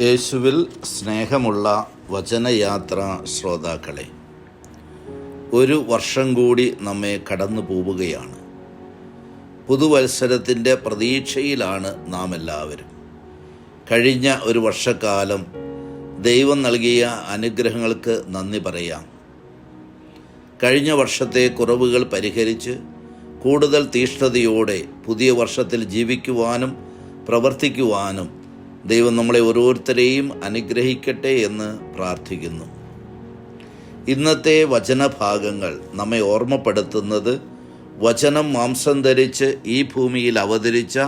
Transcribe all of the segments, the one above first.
യേശുവിൽ സ്നേഹമുള്ള വചനയാത്ര ശ്രോതാക്കളെ ഒരു വർഷം കൂടി നമ്മെ കടന്നു പോവുകയാണ്. പുതുവത്സരത്തിന്റെ പ്രതീക്ഷയിലാണ് നാം എല്ലാവരും. കഴിഞ്ഞ ഒരു വർഷക്കാലം ദൈവം നൽകിയ അനുഗ്രഹങ്ങൾക്ക് നന്ദി പറയാം. കഴിഞ്ഞ വർഷത്തെ കുറവുകൾ പരിഹരിച്ച് കൂടുതൽ തീഷ്ണതയോടെ പുതിയ വർഷത്തിൽ ജീവിക്കുവാനും പ്രവർത്തിക്കുവാനും ദൈവം നമ്മളെ ഓരോരുത്തരെയും അനുഗ്രഹിക്കട്ടെ എന്ന് പ്രാർത്ഥിക്കുന്നു. ഇന്നത്തെ വചനഭാഗങ്ങൾ നമ്മെ ഓർമ്മപ്പെടുത്തുന്നത് വചനം മാംസം ധരിച്ച് ഈ ഭൂമിയിൽ അവതരിച്ച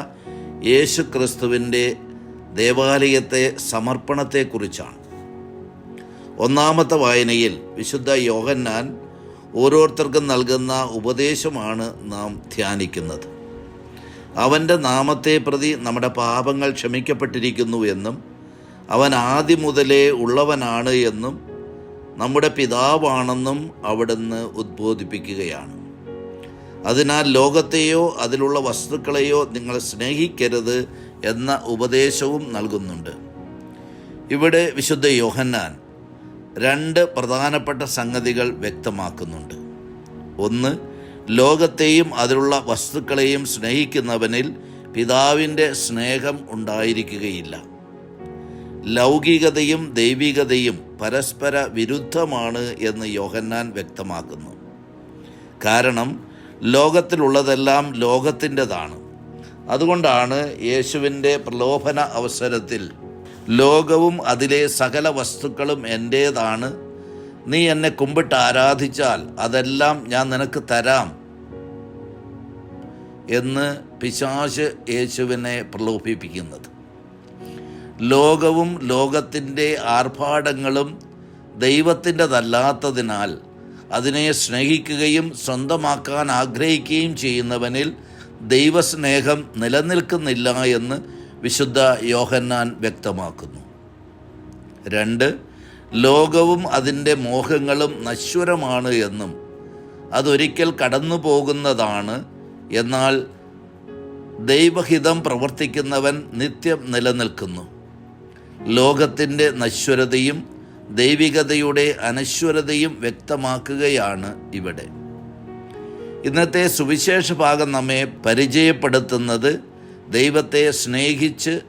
യേശു ക്രിസ്തുവിന്റെ ദേവാലയത്തെ സമർപ്പണത്തെക്കുറിച്ചാണ്. ഒന്നാമത്തെ വായനയിൽ വിശുദ്ധ യോഹന്നാൻ ഓരോരുത്തർക്കും നൽകുന്ന ഉപദേശമാണ് നാം ധ്യാനിക്കുന്നത്. അവന്റെ നാമത്തെ പ്രതി നമ്മുടെ പാപങ്ങൾ ക്ഷമിക്കപ്പെട്ടിരിക്കുന്നു എന്നും അവൻ ആദ്യം മുതലേ ഉള്ളവനാണ് എന്നും നമ്മുടെ പിതാവാണെന്നും അവിടുന്ന് ഉദ്ബോധിപ്പിക്കുകയാണ്. അതിനാൽ ലോകത്തെയോ അതിലുള്ള വസ്തുക്കളെയോ നിങ്ങൾ സ്നേഹിക്കരുത് എന്ന ഉപദേശവും നൽകുന്നുണ്ട്. ഇവിടെ വിശുദ്ധ യോഹന്നാൻ രണ്ട് പ്രധാനപ്പെട്ട സംഗതികൾ വ്യക്തമാക്കുന്നുണ്ട്. ഒന്ന് ലോകത്തെയും അതിലുള്ള വസ്തുക്കളെയും സ്നേഹിക്കുന്നവനിൽ പിതാവിന്റെ സ്നേഹം ഉണ്ടായിരിക്കുകയില്ല. ലൗകികതയും ദൈവികതയും പരസ്പര വിരുദ്ധമാണ് എന്ന് യോഹന്നാൻ വ്യക്തമാക്കുന്നു. കാരണം ലോകത്തിലുള്ളതെല്ലാം ലോകത്തിന്റെതാണ്. അതുകൊണ്ടാണ് യേശുവിന്റെ പ്രലോഭന അവസരത്തിൽ ലോകവും അതിലെ സകല വസ്തുക്കളും എന്റേതാണ്. നീ എന്നെ കുമ്പിട്ട് ആരാധിച്ചാൽ അതെല്ലാം ഞാൻ നിനക്ക് തരാം. എന്ന് പിശാശ് യേശുവിനെ പ്രലോഭിപ്പിക്കുന്നത്. ലോകവും ലോകത്തിന്റെ ആർഭാടങ്ങളും ദൈവത്തിന്റെതല്ലാത്തതിനാൽ അതിനെ സ്നേഹിക്കുകയും സ്വന്തമാക്കാൻ ആഗ്രഹിക്കുകയും ചെയ്യുന്നവനിൽ ദൈവസ്നേഹം നിലനിൽക്കുന്നില്ല എന്ന് വിശുദ്ധ യോഹന്നാൻ വ്യക്തമാക്കുന്നു. രണ്ട് ലോകവും അതിന്റെ മോഹങ്ങളും നശ്വരമാണ് എന്നും അതൊരിക്കൽ കടന്നു പോകുന്നതാണ് എന്നാൽ ദൈവഹിതം പ്രവർത്തിക്കുന്നവൻ നിത്യം നിലനിൽക്കുന്നു. ലോകത്തിന്റെ നശ്വരതയും ദൈവികതയുടെ അനശ്വരതയും വ്യക്തമാക്കുകയാണ് ഇവിടെ. ഇന്നത്തെ സുവിശേഷ ഭാഗം നമ്മെ പരിചയപ്പെടുത്തുന്നത് ദൈവത്തെ സ്നേഹിച്ച്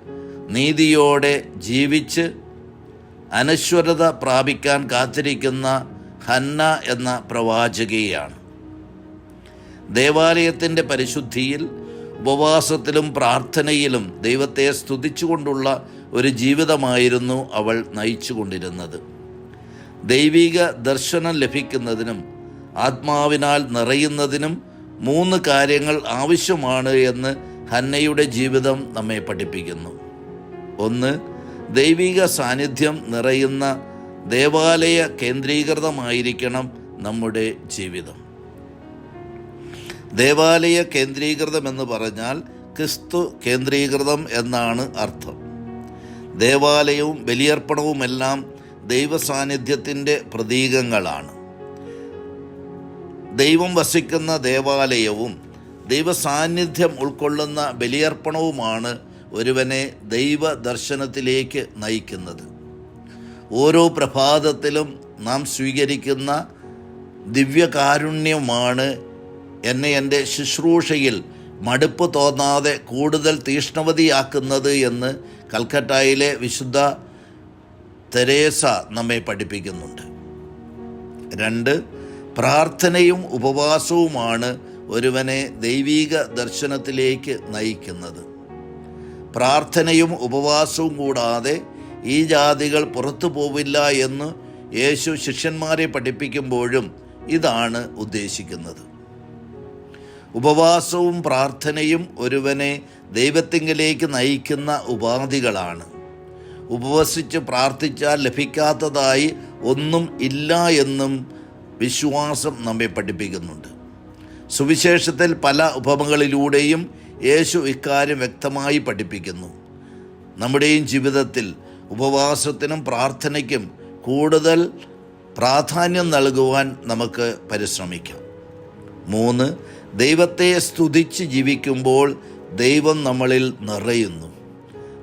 നീതിയോടെ ജീവിച്ച് അനശ്വരത പ്രാപിക്കാൻ കാത്തിരിക്കുന്ന ഹന്ന എന്ന പ്രവാചകയാണ്. ദേവാലയത്തിന്റെ പരിശുദ്ധിയിൽ ഉപവാസത്തിലും പ്രാർത്ഥനയിലും ദൈവത്തെ സ്തുതിച്ചുകൊണ്ടുള്ള ഒരു ജീവിതമായിരുന്നു അവൾ നയിച്ചുകൊണ്ടിരുന്നത്. ദൈവിക ദർശനം ലഭിക്കുന്നതിനും ആത്മാവിനാൽ നിറയുന്നതിനും മൂന്ന് കാര്യങ്ങൾ ആവശ്യമാണ് എന്ന് ഹന്നയുടെ ജീവിതം നമ്മെ പഠിപ്പിക്കുന്നു. ഒന്ന് ദൈവിക സാന്നിധ്യം നിറയുന്ന ദേവാലയ കേന്ദ്രീകൃതമായിരിക്കണം നമ്മുടെ ജീവിതം. ദേവാലയ കേന്ദ്രീകൃതം എന്ന് പറഞ്ഞാൽ ക്രിസ്തു കേന്ദ്രീകൃതം എന്നാണ് അർത്ഥം. ദേവാലയവും ബലിയർപ്പണവുമെല്ലാം ദൈവസാന്നിധ്യത്തിന്റെ പ്രതീകങ്ങളാണ്. ദൈവം വസിക്കുന്ന ദേവാലയവും ദൈവസാന്നിധ്യം ഉൾക്കൊള്ളുന്ന ബലിയർപ്പണവുമാണ് ഒരുവനെ ദൈവ ദർശനത്തിലേക്ക് നയിക്കുന്നത്. ഓരോ പ്രഭാതത്തിലും നാം സ്വീകരിക്കുന്ന ദിവ്യകാരുണ്യമാണ് എന്നെ എന്റെ ശുശ്രൂഷയിൽ മടുപ്പ് തോന്നാതെ കൂടുതൽ തീഷ്ണവതിയാക്കുന്നത് എന്ന് കൽക്കട്ടയിലെ വിശുദ്ധ തെരേസ നമ്മെ പഠിപ്പിക്കുന്നുണ്ട്. രണ്ട് പ്രാർത്ഥനയും ഉപവാസവുമാണ് ഒരുവനെ ദൈവീക ദർശനത്തിലേക്ക് നയിക്കുന്നത്. പ്രാർത്ഥനയും ഉപവാസവും കൂടാതെ ഈ ജാതികൾ പുറത്തു പോവില്ല എന്ന് യേശു ശിഷ്യന്മാരെ പഠിപ്പിക്കുമ്പോഴും ഇതാണ് ഉദ്ദേശിക്കുന്നത്. ഉപവാസവും പ്രാർത്ഥനയും ഒരുവനെ ദൈവത്തിങ്കിലേക്ക് നയിക്കുന്ന ഉപാധികളാണ്. ഉപവസിച്ച് പ്രാർത്ഥിച്ചാൽ ലഭിക്കാത്തതായി ഒന്നും ഇല്ല എന്നും വിശ്വാസം നമ്മെ പഠിപ്പിക്കുന്നുണ്ട്. സുവിശേഷത്തിൽ പല ഉപമകളിലൂടെയും യേശു ഇക്കാര്യം വ്യക്തമായി പഠിപ്പിക്കുന്നു. നമ്മുടെയും ജീവിതത്തിൽ ഉപവാസത്തിനും പ്രാർത്ഥനയ്ക്കും കൂടുതൽ പ്രാധാന്യം നൽകുവാൻ നമുക്ക് പരിശ്രമിക്കാം. മൂന്ന് ദൈവത്തെ സ്തുതിച്ച് ജീവിക്കുമ്പോൾ ദൈവം നമ്മളിൽ നിറയുന്നു.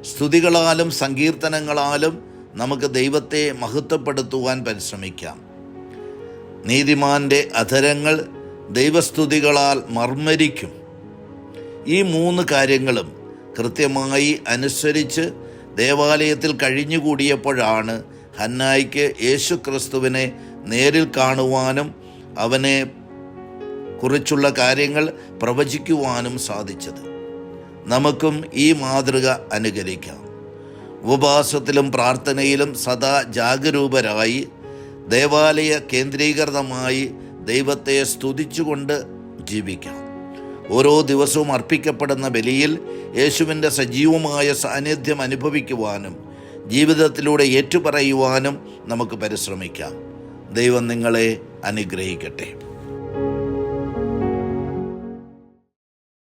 സ്തുതികളാലും സങ്കീർത്തനങ്ങളാലും നമുക്ക് ദൈവത്തെ മഹത്വപ്പെടുത്തുവാൻ പരിശ്രമിക്കാം. നീതിമാന്റെ അധരങ്ങൾ ദൈവസ്തുതികളാൽ മർമ്മരിക്കും. ഈ മൂന്ന് കാര്യങ്ങളും കൃത്യമായി അനുസരിച്ച് ദേവാലയത്തിൽ കഴിഞ്ഞുകൂടിയപ്പോഴാണ് ഹന്നായിക്ക് യേശുക്രിസ്തുവിനെ നേരിൽ കാണുവാനും അവനെ കുറിച്ചുള്ള കാര്യങ്ങൾ പ്രവചിക്കുവാനും സാധിച്ചത്. നമുക്കും ഈ മാതൃക അനുകരിക്കാം. ഉപവാസത്തിലും പ്രാർത്ഥനയിലും സദാ ജാഗരൂപരായി ദേവാലയ കേന്ദ്രീകൃതമായി ദൈവത്തെ സ്തുതിച്ചുകൊണ്ട് ജീവിക്കാം. ഓരോ ദിവസവും അർപ്പിക്കപ്പെടുന്ന ബലിയിൽ യേശുവിന്റെ സജീവമായ സാന്നിധ്യം അനുഭവിക്കുവാനും ജീവിതത്തിലൂടെ ഏറ്റുപറയുവാനും നമുക്ക് പരിശ്രമിക്കാം. ദൈവം നിങ്ങളെ അനുഗ്രഹിക്കട്ടെ.